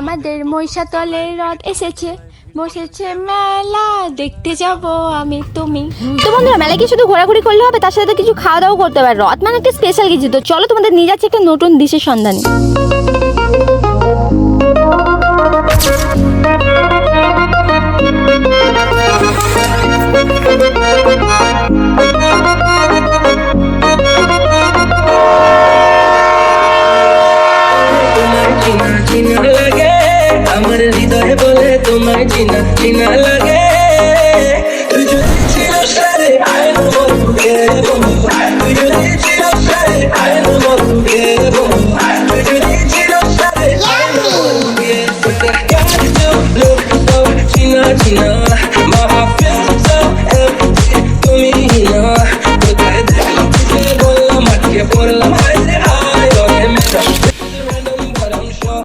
আমাদের মহিষাতলের রথ এসেছে। বসেছে মেলা দেখতে যাব আমি তুমি। তো বন্ধুরা মেলায় কি শুধু ঘোরাঘুরি করলে হবে? তার সাথে তো কিছু খাওয়া দাওয়া করতে হবে রথ মানে একটা স্পেশাল কিছু। তো চলো তোমাদের নিয়ে যাচ্ছে একটা নতুন দিশের সন্ধানে। চিনা চিনা লাগে আমার হৃদয় বলে তোমার চিনা চিনা লাগে